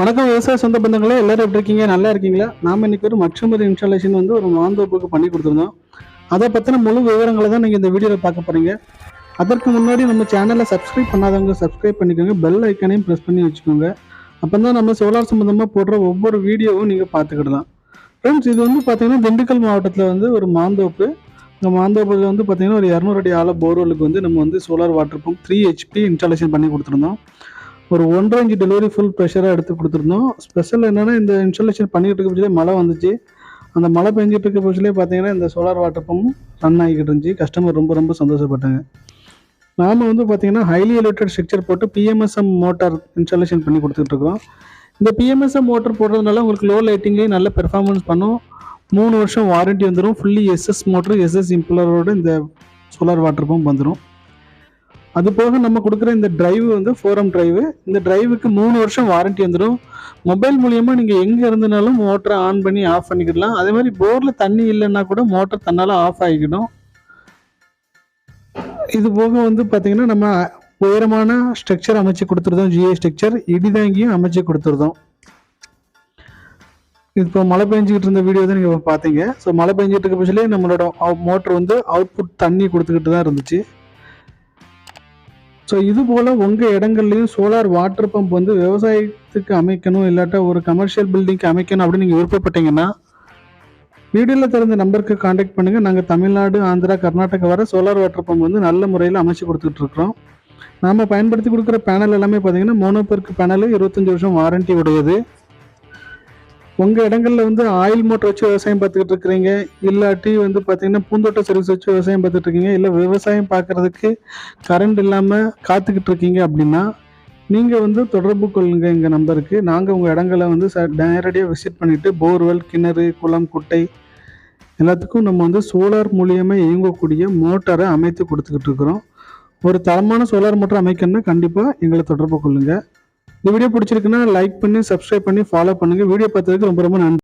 வணக்கம் விவசாய சொந்த பந்தங்களே எல்லாரும் எப்படி இருக்கீங்க? நல்லா இருக்கீங்களா? நாம இன்னைக்கு ஒரு மற்றொரு இன்ஸ்டாலேஷன் வந்து ஒரு மாந்தோப்புக்கு பண்ணி கொடுத்துருந்தோம். அதை பற்றின முழு விவரங்களை தான் நீங்கள் இந்த வீடியோவில் பார்க்க போறீங்க. அதற்கு முன்னாடி நம்ம சேனலை சப்ஸ்கிரைப் பண்ணாதவங்க சப்ஸ்கிரைப் பண்ணிக்கோங்க. பெல் ஐக்கானையும் ப்ரெஸ் பண்ணி வச்சுக்கோங்க. அப்போ தான் நம்ம சோலார் சம்மந்தமாக போடுற ஒவ்வொரு வீடியோவும் நீங்கள் பார்த்துக்கிடலாம். ஃப்ரெண்ட்ஸ் இது வந்து பார்த்தீங்கன்னா திண்டுக்கல் மாவட்டத்தில் வந்து ஒரு மாந்தோப்பு. இந்த மாந்தோப்பில் வந்து பார்த்தீங்கன்னா ஒரு இரநூறு அடி ஆழ போர்வெலுக்கு வந்து நம்ம வந்து solar water pump three HP installation பண்ணி கொடுத்துருந்தோம். ஒரு ஒன்றரை இன்ச்சு டெலிவரி ஃபுல் ப்ரெஷராக எடுத்து கொடுத்துருந்தோம். ஸ்பெஷல் என்னென்னா இந்த இன்ஸ்டாலேஷன் பண்ணிக்கிட்டு இருக்க பட்சத்திலே மழை வந்துச்சு. அந்த மழை பெஞ்சிட்டு இருக்க பட்சத்துலேயே பார்த்தீங்கன்னா இந்த சோலார் வாட்டர் பம்பும் ரன் ஆகிக்கிட்டு இருந்துச்சு. கஸ்டமர் ரொம்ப ரொம்ப சந்தோஷப்பட்டாங்க. நாம் வந்து பார்த்தீங்கன்னா ஹைலி எலிவேட்டட் ஸ்ட்ரக்சர் போட்டு பிஎம்எஸ்எம் மோட்டார் இன்ஸ்டாலேஷன் பண்ணி கொடுத்துட்ருக்கோம் இந்த பிஎம்எஸ்எம் மோட்டர் போடுறதுனால உங்களுக்கு லோ லைட்டிங்லேயும் நல்ல பெர்ஃபார்மன்ஸ் பண்ணும். மூணு வருஷம் வாரண்டி வந்துடும் ஃபுல்லி எஸ்எஸ் மோட்டர் எஸ்எஸ் இம்ப்ளரோட இந்த சோலார் வாட்டர் பம்ப் வந்துடும் அது போக நம்ம கொடுக்குற இந்த டிரைவ் வந்து ஃபோரம் டிரைவு இந்த டிரைவுக்கு மூணு வருஷம் வாரண்டி வந்துடும் மொபைல் மூலியமாக நீங்கள் எங்கே இருந்தனாலும் மோட்டரை ஆன் பண்ணி ஆஃப் பண்ணிக்கிடலாம். அதே மாதிரி போரில் தண்ணி இல்லைன்னா கூட மோட்டர் தன்னால் ஆஃப் ஆகிக்கிடும் இது போக வந்து பார்த்தீங்கன்னா நம்ம உயரமான ஸ்ட்ரக்சர் அமைச்சு கொடுத்துருந்தோம் ஜிஐ ஸ்ட்ரக்சர் இடிதாங்கியும் அமைச்சு கொடுத்துருந்தோம் இப்போ மழை பெஞ்சிக்கிட்டு இருந்த வீடியோ தான் நீங்கள் பார்த்தீங்க ஸோ மழை பெஞ்சிட்டு இருக்க பட்சத்துலேயே நம்மளோட மோட்டர் வந்து அவுட்புட் தண்ணி கொடுத்துக்கிட்டு தான் இருந்துச்சு. ஸோ இது போல் உங்கள் இடங்கள்லையும் சோலார் வாட்டர் பம்ப் வந்து விவசாயத்துக்கு அமைக்கணும் இல்லாட்டா ஒரு கமர்ஷியல் பில்டிங்க்கு அமைக்கணும் அப்படின்னு நீங்கள் விருப்பப்பட்டீங்கன்னா வீடியோவில் திறந்த நம்பருக்கு காண்டாக்ட் பண்ணுங்கள் நாங்கள் தமிழ்நாடு ஆந்திரா கர்நாடகா வர சோலார் வாட்டர் பம்ப் வந்து நல்ல முறையில் அமைச்சு கொடுத்துட்டு இருக்கிறோம். நாம் பயன்படுத்தி கொடுக்குற பேனல் எல்லாமே பார்த்தீங்கன்னா மோனோபெர்க் பேனல் இருபத்தஞ்சி வருஷம் வாரண்டி உடையது. உங்கள் இடங்களில் வந்து ஆயில் மோட்டர் வச்சு விவசாயம் பார்த்துக்கிட்டு இருக்கிறீங்க இல்லாட்டி வந்து பார்த்தீங்கன்னா பூந்தோட்ட சர்வீஸ் வச்சு விவசாயம் பார்த்துட்டு இருக்கீங்க இல்லை விவசாயம் பார்க்குறதுக்கு கரண்ட் இல்லாமல் காத்துக்கிட்டு இருக்கீங்க அப்படின்னா நீங்கள் வந்து தொடர்பு கொள்ளுங்க எங்கள் நம்பருக்கு. நாங்கள் உங்கள் இடங்களை வந்து ச நேரடியாக விசிட் பண்ணிவிட்டு போர்வெல் கிணறு குளம் குட்டை எல்லாத்துக்கும் நம்ம வந்து சோலார் மூலியமாக இயங்கக்கூடிய மோட்டாரை அமைத்து கொடுத்துக்கிட்டு இருக்கிறோம். ஒரு தரமான சோலார் மோட்டர் அமைக்கணும்னா கண்டிப்பாக எங்களை தொடர்பு கொள்ளுங்கள் இந்த வீடியோ பிடிச்சிருக்குன்னா லைக் பண்ணி சப்ஸ்கிரைப் பண்ணி ஃபாலோ பண்ணுங்கள் வீடியோ பார்த்ததுக்கு ரொம்ப ரொம்ப நன்றி.